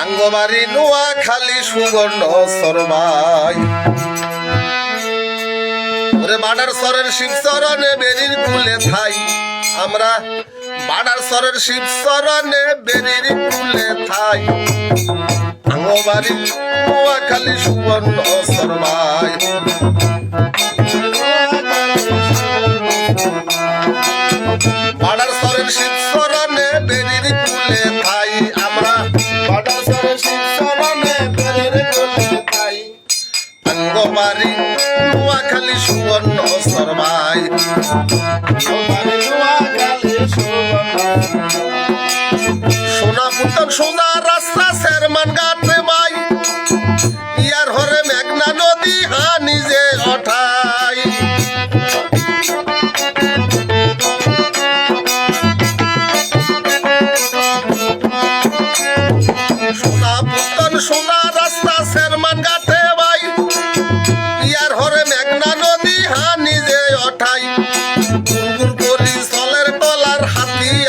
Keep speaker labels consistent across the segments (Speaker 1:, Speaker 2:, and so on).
Speaker 1: আঙ্গবাড়ি নোয়া খালি সুবর্ণ সরমাই ওরে বাডার সরের শিব চরণে বেরির কুলে থাই। আমরা বাডার সরের শিব চরণে বেরির কুলে থাই। আঙ্গবাড়ি নোয়া খালি সুবর্ণ সরমাই
Speaker 2: সরে শিব চরণে
Speaker 1: সোনা রাস্তা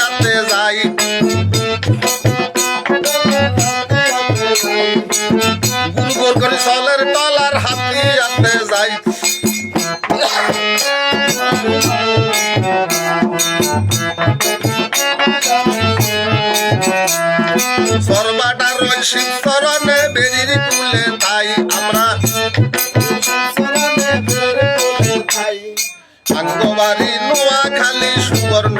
Speaker 1: আতে যাই। গুরগুর করে সলের তলার হাতি আতে যাই। সর্বাটার ওই শিব চরণে বেরির কুলে তাই আমরা। আঙ্গবাড়ি
Speaker 2: নোয়া খালি সুবর্ণ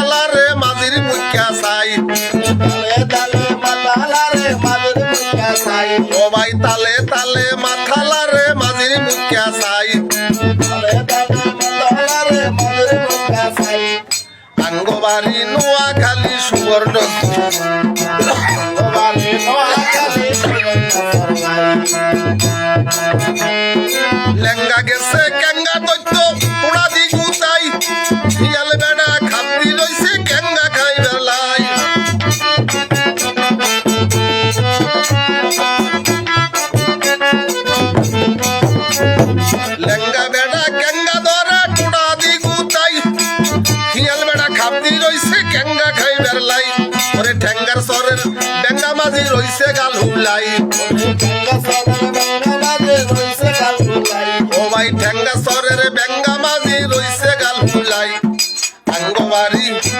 Speaker 1: আঙ্গবাড়ি নোয়াখালী সুবর্ণ রইছে গাল হুলাই ও ভাই ঠেঙ্গা সরের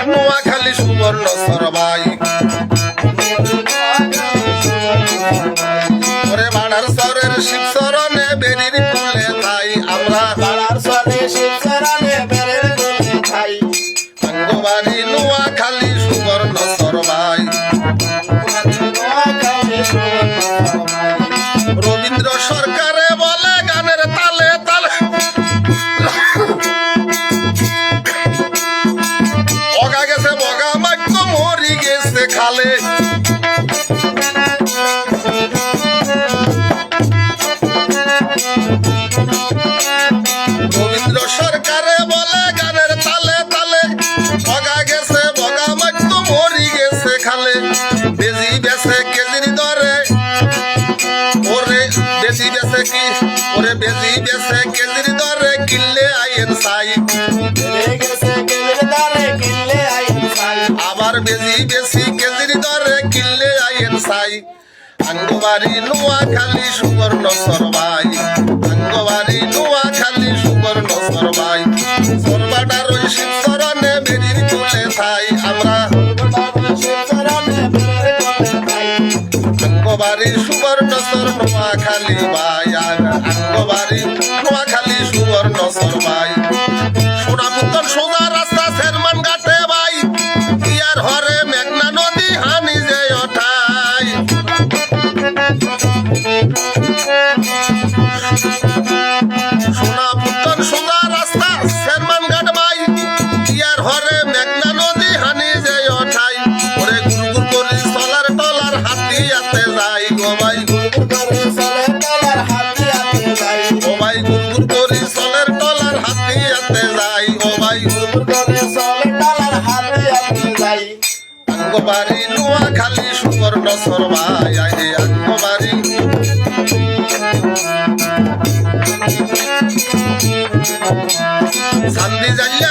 Speaker 1: নোয়াখালী সুবর্ণ সরবাই
Speaker 2: খালে।
Speaker 1: রবীন্দ্র সরকারে বলে, গানের তালে তালে বগা গেছে বগা মাইক মরি গেছে খালে। বেজি বেছে কেজির দরে। ওরে বেশি বেছে কি? ওরে বেশি বেছে কেজির আবার বেশি বেশি কেজির দরে কিনলে আইন সাই আঙ্গবাড়ি নোয়াখালী, সুবর্ণ সরবাই। আঙ্গবাড়ি নোয়াখালী, সুবর্ণ সরবাই। সরবাটার ওই শিব চরণে বেরির তুলে থাই আমরা। আঙ্গবাড়ি সুবর্ণ সর, নোয়াখালী বাই আঙ্গবাড়ি নোয়াখালী, সুবর্ণ সরবাই। গান্ধী যাইয়া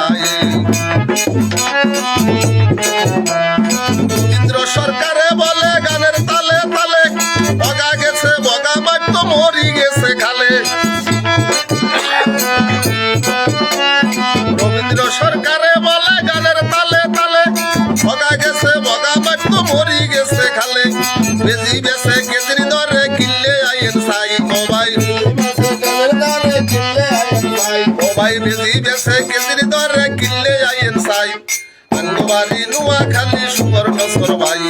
Speaker 1: বেজি বেছে কেজরি ধরে কিল্লে আইন সাই মোবাইল মোবাইল বেজি বেছে কেজরি ধরে কিল্লে আইন সাই আঙ্গবাড়ি নোয়া খালি সুবর্ণ সরবাই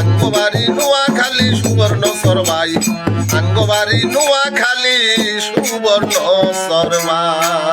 Speaker 1: আঙ্গবাড়ি নোয়া খালি সুবর্ণ সরবাই আঙ্গবাড়ি নোয়া খালি সুবর্ণ সরবাই